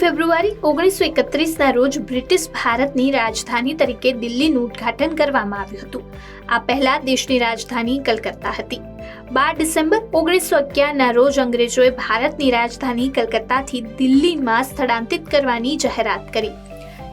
ફેબ્રુઆરી ઓગણીસો એકત્રીસના રોજ બ્રિટિશ ભારતની રાજધાની તરીકે દિલ્હીનું ઉદ્ઘાટન કરવામાં આવ્યું હતું. આ પહેલા દેશની રાજધાની કલકત્તા હતી. બાર ડિસેમ્બર ઓગણીસો અગિયારના રોજ અંગ્રેજોએ ભારતની રાજધાની કલકત્તાથી દિલ્હીમાં સ્થળાંતરિત કરવાની જાહેરાત કરી.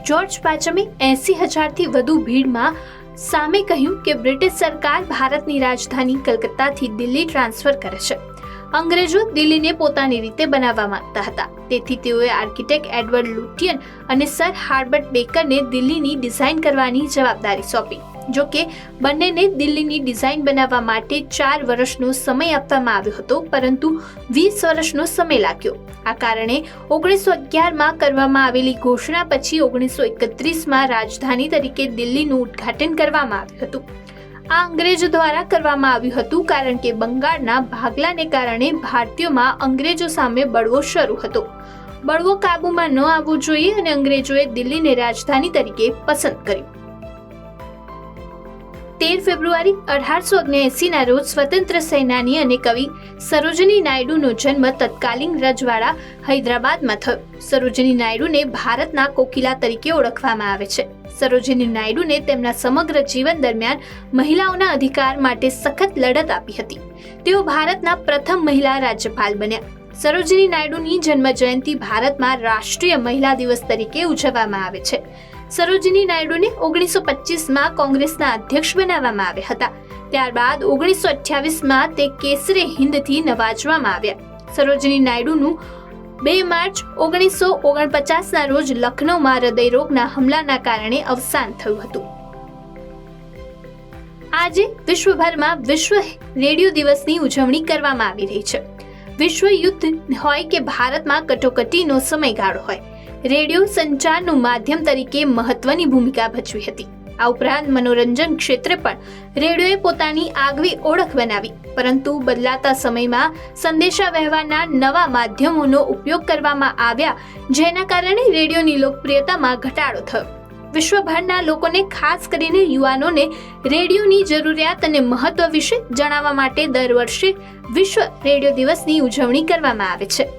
જ્યોર્જ પાચમે એસી હજારથી વધુ ભીડમાં સામે કહ્યું કે બ્રિટિશ સરકાર ભારતની રાજધાની કલકત્તાથી દિલ્હી ટ્રાન્સફર કરે છે. અંગ્રેજો દિલ્હીને પોતાની રીતે બનાવવા માંગતા હતા. તેથી તેઓએ આર્કિટેક્ટ એડવર્ડ લુટિયન અને સર હાર્બર્ટ બેકરને દિલ્હીની ડિઝાઇન કરવાની જવાબદારી સોંપી. જો કે, બંનેને દિલ્હીની ડિઝાઇન બનાવવા માટે ચાર વર્ષનો સમય આપવામાં આવ્યો હતો, પરંતુ વીસ વર્ષનો સમય લાગ્યો. આ કારણે ઓગણીસો અગિયારમાં કરવામાં આવેલી ઘોષણા પછી ઓગણીસો એકત્રીસમાં રાજધાની તરીકે દિલ્હીનું ઉદ્ઘાટન કરવામાં આવ્યું હતું. આ અંગ્રેજો દ્વારા કરવામાં આવ્યું હતું કારણ કે બંગાળના ભાગલાને કારણે ભારતીયોમાં અંગ્રેજો સામે બળવો શરૂ હતો. બળવો કાબૂમાં ન આવવો જોઈએ અને અંગ્રેજોએ દિલ્હીને રાજધાની તરીકે પસંદ કર્યું. તેર ફેબ્રુઆરી અઢારસો ઓગણએંસીના રોજ સ્વતંત્ર સેનાની અને કવિ સરોજની નાયડુનો જન્મ તત્કાલીન રજવાડા હૈદરાબાદમાં થયો. સરોજની નાયડુને ભારતના કોકિલા તરીકે ઓળખવામાં આવે છે. સરોજની નાયડુને તેમના સમગ્ર જીવન દરમિયાન મહિલાઓના અધિકાર માટે સખત લડત આપી હતી. તેઓ ભારતના પ્રથમ મહિલા રાજ્યપાલ બન્યા. સરોજની નાયડુની જન્મ જયંતિ ભારતમાં રાષ્ટ્રીય મહિલા દિવસ તરીકે ઉજવવામાં આવે છે. સરોજની નાયડુને ઓગણીસો પચીસમાં કોંગ્રેસના અધ્યક્ષ બનાવવામાં આવ્યા હતા. ત્યારબાદ ઓગણીસો અઠ્યાવીસમાં તે કેસરે હિન્દથી નવાજવામાં આવ્યા. સરોજની નાયડુનું બે માર્ચ ઓગણીસો ઓગણપચાસના રોજ લખનૌમાં હૃદયરોગના હુમલાના કારણે અવસાન થયું હતું. આજે વિશ્વભરમાં વિશ્વ રેડિયો દિવસની ઉજવણી કરવામાં આવી રહી છે. વિશ્વ યુદ્ધ હોય કે ભારતમાં કટોકટીનો સમયગાળો હોય રેડિયો સંચારનું માધ્યમ તરીકે મહત્વની ભૂમિકા ભજવી હતી. આ ઉપરાંત મનોરંજન ક્ષેત્રે પણ રેડિયોએ પોતાની આગવી ઓળખ બનાવી, પરંતુ બદલાતા સમયમાં સંદેશા વ્યવહારના નવા માધ્યમોનો ઉપયોગ કરવામાં આવ્યા, જેના કારણે રેડિયોની લોકપ્રિયતામાં ઘટાડો થયો. વિશ્વભરના લોકોને ખાસ કરીને યુવાનોને રેડિયોની જરૂરિયાત અને મહત્વ વિશે જણાવવા માટે દર વર્ષે વિશ્વ રેડિયો દિવસની ઉજવણી કરવામાં આવે છે.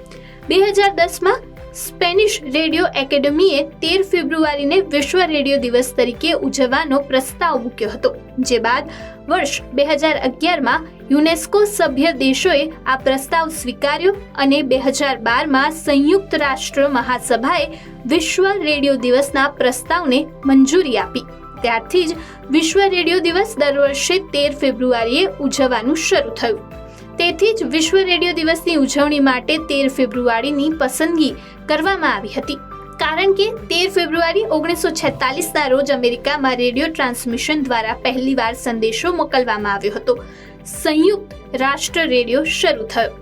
બે હજાર દસમાં સ્પેનિશ રેડિયો એકેડમીએ તેર ફેબ્રુઆરીને વિશ્વ રેડિયો દિવસ તરીકે ઉજવવાનો પ્રસ્તાવ મૂક્યો હતો, જે બાદ વર્ષ બે હજાર અગિયારમાં યુનેસ્કો સભ્ય દેશોએ આ પ્રસ્તાવ સ્વીકાર્યો અને બે હજાર બારમાં સંયુક્ત રાષ્ટ્ર મહાસભાએ વિશ્વ રેડિયો દિવસના પ્રસ્તાવને મંજૂરી આપી. ત્યારથી જ વિશ્વ રેડિયો દિવસ દર વર્ષે તેર ફેબ્રુઆરીએ ઉજવવાનું શરૂ થયું. તેથી જ વિશ્વ રેડિયો દિવસની ઉજવણી માટે તેર ફેબ્રુઆરીની પસંદગી કરવામાં આવી હતી. કારણ કે તેર ફેબ્રુઆરી ઓગણીસો છેતાલીસના રોજ અમેરિકામાં રેડિયો ટ્રાન્સમિશન દ્વારા પહેલીવાર સંદેશો મોકલવામાં આવ્યો હતો. સંયુક્ત રાષ્ટ્ર રેડિયો શરૂ થયો.